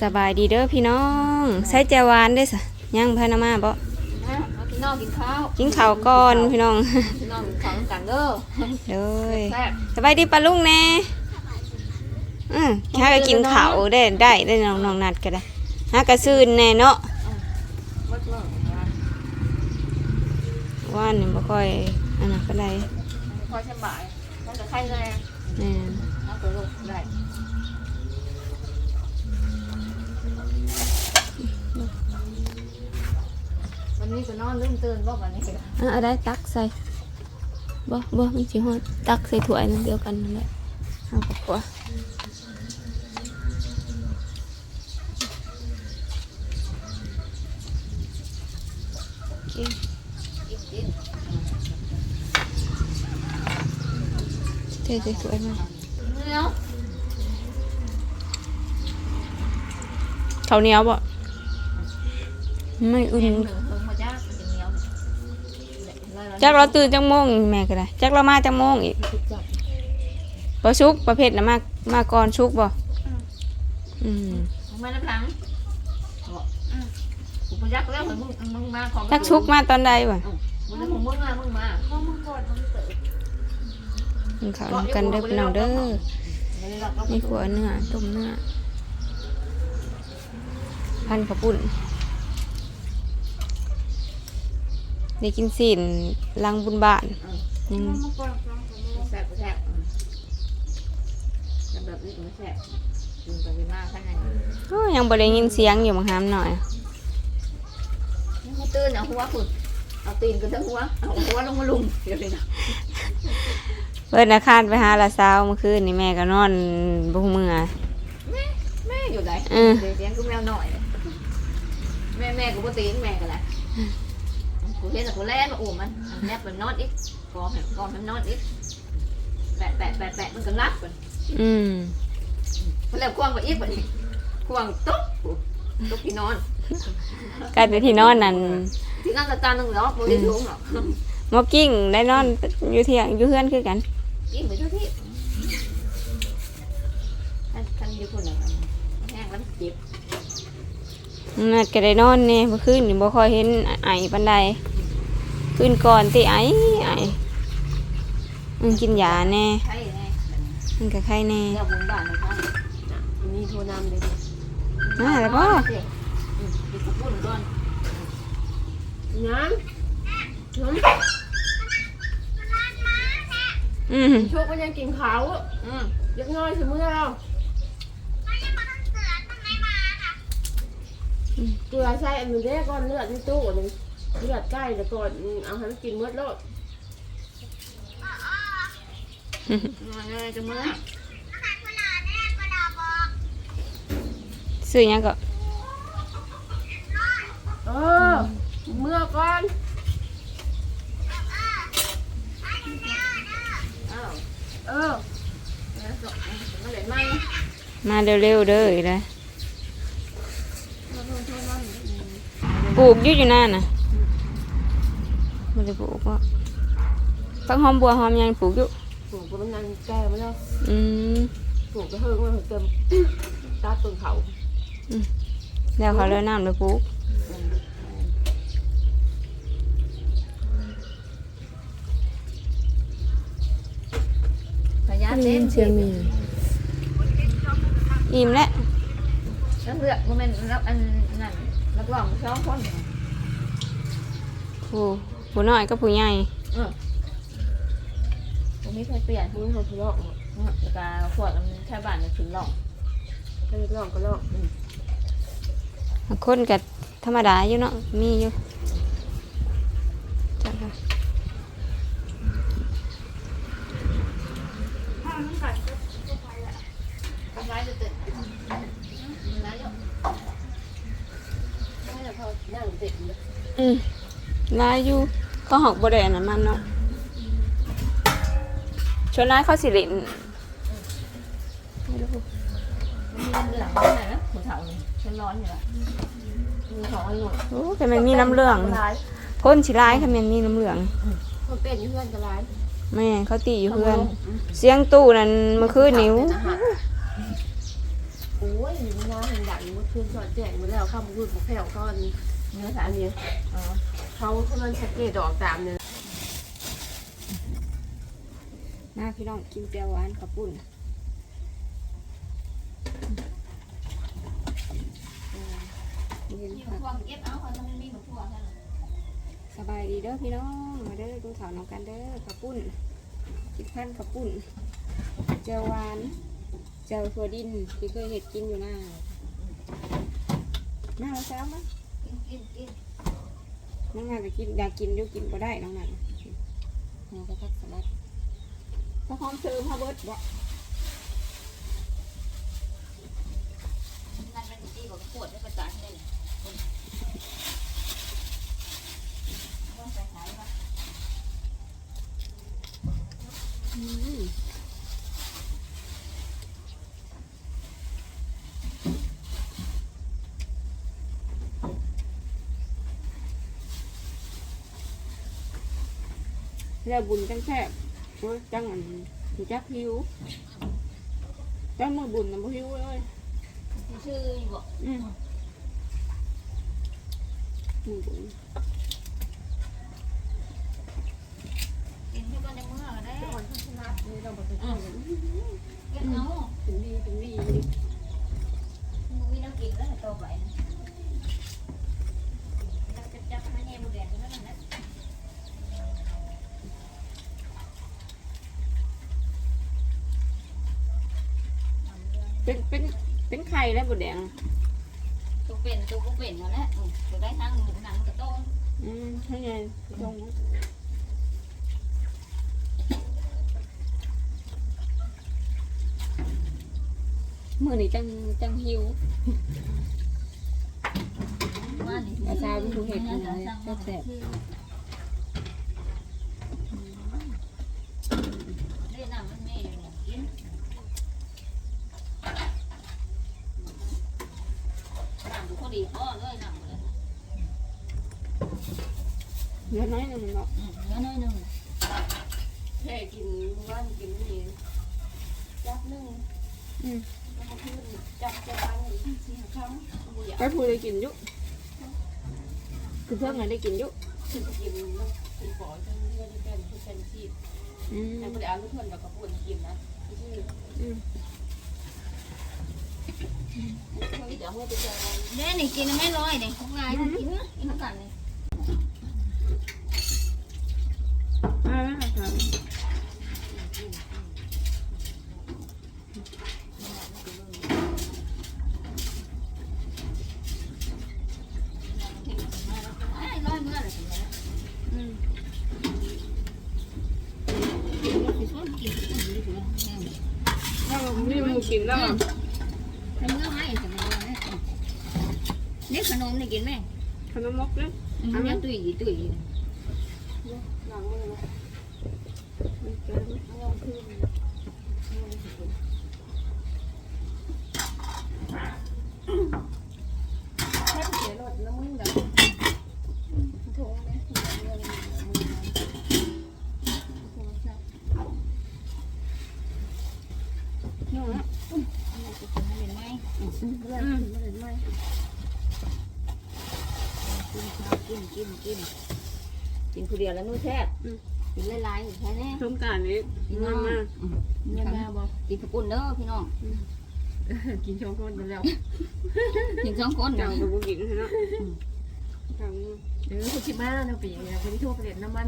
สบายดีเด้อพี่น้องใส่แจวหวานได้อสะย่างพานามาบ่นะเอาพี่น้องกินข้าวกินข้าวก่อนพี่น้องพี่น้องกินข้าวน้ำกันเด้อเด้อแซ่บสบายดีปะลุงแน่อือหาก็กินข้าวได้ได้ได้น้องน้องนัดก็ได้หากระซื่นแน่เนาะมดเมื่อนะว่านนี่บ่ค่อยอันนั้นปานใดพอสบายแล้วจะไข้แรงแม่นเอาตัวลูกได้ วันนี้ก็นอนลืมตื่นบ่วันนี้อะเอาได้ตักใส่บ่บ่มีสิฮอดตักใส่ถ้วยนั่นเดียวกันนั่นแหละเอากว่าโอเคกินกินเท่ๆสวยมากเนาะข้าวเหนียวบ่ไม่อุ่น หนึ่งเพิ่งมาจ้าจะเหนียว จักเราตื่นจังโมงแม่ก็ได้จักเรามาจังโมงอีกบ่ชุกประเภทน่ะมามาก่อนชุกบ่อืมมาน้ำหลังกูไปยักแล้วมึงมึงมาของจักชุกมาตอนใดบ่มึงได้มึงมึงมามึงมามึงมึงก่อนมึงเต๋อกินข้าวนำกันเด้อพี่น้องเด้อนี่ขัวเนื้อต้มเนื้อพันข้าวปุ้น ได้กินสินลังบุญบ้านยังแซ่บแซ่บแบบนี้มันแซ่บกินไปกินมาข้างในโอ้ยังบ่ได้ยินเสียงอยู่บางหามหน่อยนี่ตื่นเอาหัวคุณเอาตีนกันทั้งหัวเอาหัวลงมาลุมเดี๋ยวเลยนะเพิ่นอาคารไปหาละสาวเมื่อคืนนี่แม่ก็นอนบ่ฮู้มื้อแม่อยู่ไหนเออเดี๋ยวเสียงกูแมวหน่อย แม่แม่กูปตีนแม่กันแหละ กูเห็นแต่กูแล่นมาอุ้มมันแนบมันนอนอีกกองแหกองมันนอนอีกแปะแปะแปะแปะมันก็รับกันอืมมันแล้วควงไปอีกแบบนี้ควงตุ๊บตุ๊บที่นอนกลายเป็นที่นอนนั่นที่นั่นละตาหนึ่งหรอกโมได้สูงหรอกหมอกิ้งได้นอนอยู่เที่ยงอยู่เฮือนคือกันยิ่งไปทุกที่ท่านท่านอยู่คนไหนแห้งแล้วเจ็บ นัดก็ได้นอนนี่เมื่อคืนนี่บ่ค่อยเห็นไอปานใดคืนก่อนติไอไอมันกินยาแน่ใช่ไงมันก็ไข้แน่เจ้าบุญบ้านเลยท่านมีโทรนำเลยน่าแล้วบ่ดิบบุญก่อนน้ำน้อืมำชุกมันยังกินเขาวอืมยักน้อยเสมอเรา เกลือใส่อันนี้ได้ก่อนเลือดในตู้อันนี้เลือดใกล้แต่ก่อนเอาให้มันกินเมื่อโลดมาเลยจังมือซื้อหยังก็เออเมื่อก่อนอ้าวเออแล้วก็มาเล่นมันมาเร็วๆเด้ออีเลย ปลูกอยู่อยู่นั่นน่ะบ่ได้ปลูกว่าฟักหอมบัวหอมหยังปลูกอยู่ปลูกกับมันนันแก่มาแล้วอืมปลูกก็เฮิงมันเต็มตาต้นเขาแล้วเขาเลยน้ำเลยปลูกพยาเต้นอิ่มแล้วแล้วเลือกมันเป็นรับอันนั่น นักร้องสองคนผู้ผู้น้อยกับผู้ใหญ่เออผมมีใครเปลี่ยนมึงเขาทะเลาะแล้วก็ขวดมันแค่บ้านถึงหลอกใครลอกก็ลอกบางคนกับธรรมดาอยู่เนาะมีอยู่จังค่ะ ทำร้ายจะตื่นร้ายเยอะ ไม่แต่พอนั่งเด็กเลย อืม ลายอยู่ก็หอกบริเวณนั้นมันเนาะชวนร้ายเขาสิรินไม่รู้มีเรื่องอะไรนะหัวเถาเนี่ยฉันร้อนอยู่แล้วมีของไอ้หนุ่มโอ้แต่มันมีน้ำเหลืองร้ายพ่นสิร้ายค่ะมันมีน้ำเหลืองมันเป็นอยู่เพื่อนก็ร้ายแม่เขาตีอยู่เพื่อน เสียงตู้นั่นเมื่อคืนนิ้วโอ้ยน้ำเห็นดังเมื่อคืนสอดแจงมาแล้วข้ามรูดมาแผ่วก้อนเนื้ออัสารนนี้อ๋อ เขาเขามันชักเกตดอกตามเนี่ยมาพี่น้องกินเจียวหวานกับปุ่นเย็นมีค่ะความเก็บเอาคนมันมีหมูทั่วท่นสบายดีเด้อพี่น้อง มาเด้อดูสาวน้องกันเด้อกับปุ่นกินพันกับปุ่นเจียวหวานเจียวถั่วดินที่เคยเห็ดกินอยู่หน้าหน้าเช้ามั้ยกินกินกิน น้องนางก็กินอยากกินอยู่กินก็ได้น้องนางเราก็พักสลัดก็หอมเติมฮาเบิร์ดบ่นั่นเป็นตีกับขวดได้ประจานได้เลยต้องใส่ขายปะอืม แล้วบุญจังแทบโอ้ยจังอันจักหิวจังมือบุญนะบ่หิวเลยชื่ออยู่บ่อืมบุญกินที่บ้านในเมืองได้อ่อนข้างชนะนี่เราบอกจะกินเก็บเอาถึงดีถึงดีมึงมีน้ำกินแล้วโตไปจับจับมาเนี่ยบุญแดงนั่นแหละ เป็นเป็นเป็นไข่แล้วบุญแดงตัวเป็นตัวก็เป็นนั่นแหละจะได้ทั้งหมูหนังกระต้มอืมให้ไงตรงมือนี่จังจังหิวว่านี่อาจารย์เป็นผู้เห็ดนะแซ่บ ได้น้ำมันไม่เนี่ยกิน น้ำดูเขาดีพ่อเลยน้ำเนื้อน้อยหนึ่งเนาะเนื้อน้อยหนึ่งแค่กินว่านกินนี่จับหนึ่งอืมแล้วก็ขึ้นจับจะฟันอีกสี่ครั้งไปพูดได้กินยุคือเพิ่งไงได้กินยุกินกินแล้วกินปอดจนเพื่อนจะเป็นผู้เป็นชีพแต่ผู้ใดเอาลูกเพื่อนแบบกระปุกกินนะชื่ออืม เดี๋ยวเมื่อไปเจอเด้นี่กินไม่ร้อยเนี่ยของลายกินกินกันเลยอ่าค่ะร้อยเมื่อไรสิอืมกินกินดีกว่าถ้ามีหมูกินแล้วอะ ทำเนื้อไม้สิ นี่ขนมนี่กินไหมขนมมกเนี่ยอันนี้ตุ้ยตุ้ยหลังมือนะมันแกงลองขึ้นแค่เสียรถน้ำมึงแบบโถงไหมเรื่องมือโทรศัพท์ นู่นนะ เห็นไหม เรื่องถึงมาเห็นไหม กิน กินกินกินคนเดียวแล้วนู้นแซ่บกินหลายๆแค่นี้สงกรารนี้กินงามมากเงียบมาบอกกินขปุ่นเด้อพี่น้อง กินชงคนไปแล้วกินสองคนเจ้ากับบุกินใช่ไหมเจ้าเดี๋ยวคุณชิมาเนาะปีนี้คนที่ทั่วประเทศน้ำมัน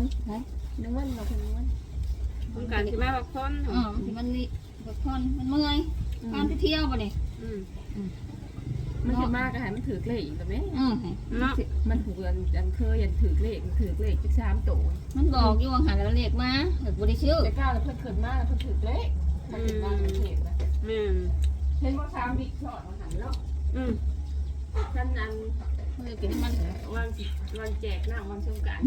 น้ำมันเราเป็นน้ำมันสงกรารที่แม่พักผ่อนอ๋อที่มันนี่พักผ่อนมันเมื่อยการไปเที่ยวป่ะนี่อืม มันจะมากก็ให้มันถือเลขอีกแล้วไหมอืมเนาะมันถูกอันอันเคยยันถือเลขถือเลขที่สามโตมันบอกอยู่ว่าหาแล้วเรียกมาแต่บริชื่อแต่ก้าวแล้วเพิ่นเกิดมากแล้วเพิ่นถือเลขมันถือมาเป็นเขตนะแม่นเห็นว่าสามบิ๊กช็อตมาหันแล้วอืมท่านนั้นเพื่อกินมันวันวันแจกหน้าวันสงกราร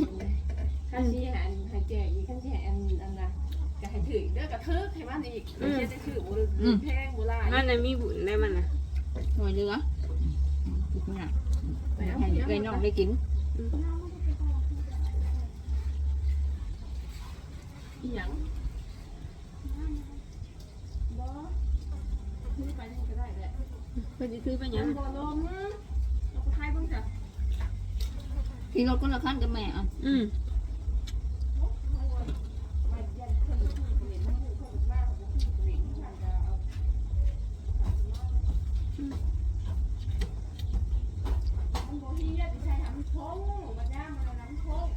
ท่านที่ให้ให้แจกอีกท่านที่ให้อันอันละก็ให้ถือเด้อกระเทิกให้มันอีกไม่ใช่จะถือบุญแพงบุญลายมันน่ะมีบุญได้มันน่ะหน่วยเรือเนี่ยให้ไก่นอกได้กินอีหยังบ่ซื้อไปนี่ก็ได้แหละอืพิ่นสิซื้อไปหยัยังงบ่ลมเอาไปขายเบิ่งจ้ะขี่รถคนละคันกับแม่อะอืม มันบ่ฮียดิใช้หำโค้งบ่ย่ามันน้ำโค้ง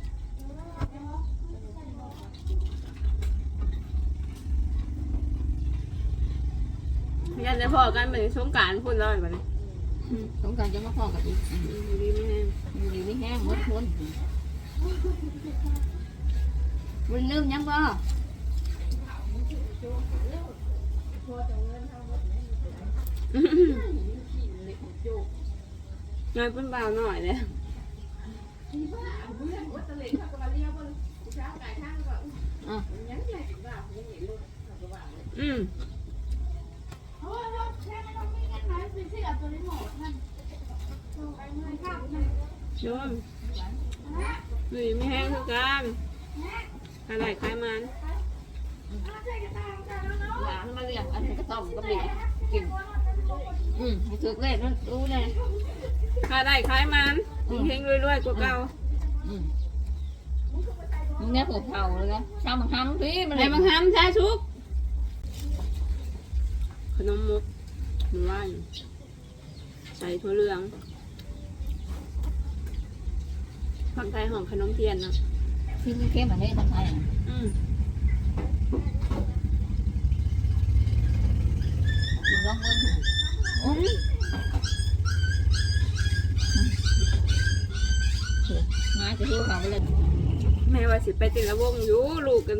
ยัน ได้พอกันบัดนี้สงกรารพูดเลยบัดนี้อืมสงกรารจะมาพ่อกับอีกอืมอืมดีไม่แห้งอยู่ดีไม่แห้งหมดคนมันลืมยังบ่น้อยเป็นเบาหน่อยเลยที่บ้าเพื่อนว่าตะเล็กเขาก็ม ไหนซื้อเสื้อตัวนี้หมดนั่นลงไปเมื่อยข้าวนั่นโยมดีไม่แห้งคือกันอะไรคล้ายมันหลานมาเรียกอันนี้ก็ต้มก็มีกิน อืมให้ถูกเลขนั่นรู้เลยถ้าได้คล้ายมันเฮงๆรวยๆกว่าเก่าอืมมึงเนี่ยหัวเผาเลยนะชาวมังคัมพี่มันในเลยบางคำแท้ชุกขนมมุกหรือว่าอยู่ใส่ถั่วเหลืองผักไทยหอมขนมเทียนเนาะที่มันเข้มอันนี้ทำไทยอะอืมกินร้องเบิ้งอืมมาจะหิ้วเขาไปเลยแม่ว่าสิไปติดละวงอยู่ลูกกัน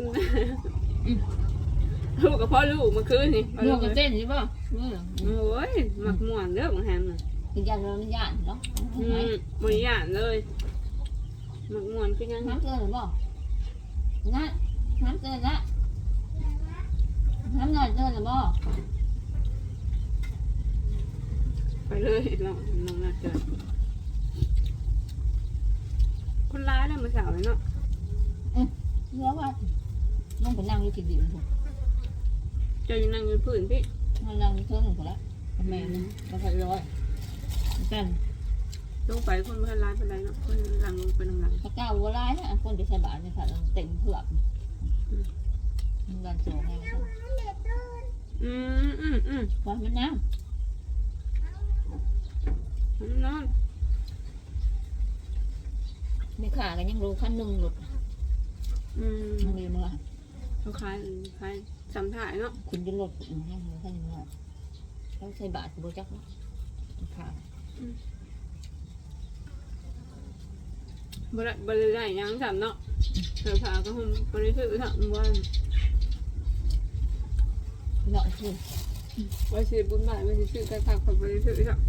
ลูกกับพ่อลูกเมื่อคืนนี่ลูกกันเต้นใช่ป่ะอืมโอ้ยหมักม่วนเด้อบางแฮมน่ะ กินยาเราไม่ยานเนาะอืมบริยานเลยหมักม่วนคือยังน้ำเกลือหรือเปล่าน้ำน้ำเกลือละน้ำหน่อยเกลือหรือเปล่าไปเลยน้องน้องน่าเจอคนร้ายเลยมาสาวเลยเนาะเนื้อว่าน้องไปนั่งอยู่ที่ดินถูกเจะยังนั่งอยู่พื้นพี่ มันนั่งเท่าหนึ่งคนละแม่นึงแล้วก็ร้อย กัน ลงไปคนไม่ร้ายเป็นไรเนาะคนหลังลงไปหลังถ้าก้าววัวร้ายนะคนจะใช้บาทเนี่ยค่ะเต็มเผือกมันดันโซ่ให้มันอืมอืมอืมว่ามันน้มันนอนำไม่ขากันยังรู้ขั้นหนึ่งหลุดอืมมันมีมือเขาคล้ายคล้ายสำถ่ายเนาะคุณจะหลุดให้มือขั้นหนึ่งแล้วใช้บาทกูจักเนาะขา บริบริได้หยังสำเนาะเธอพาก็คงบริสุทธิ์ทั้งวันเนาะคือว่าสิบุญบาทว่าสิซื้อกระถักกับบริสุทธิ์ทั้ง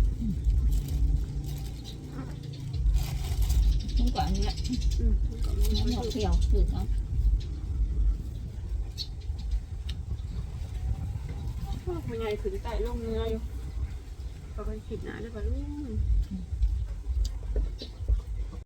ต้องกว่านี้แหละอืมก็ไม่น้ำหบริอสุทธิ์เที่ยวคือเขาพ่อใหญ่ถึงใต้ลงเนื้ออยู่ ก็ไปขีดหนาได้ปะลูก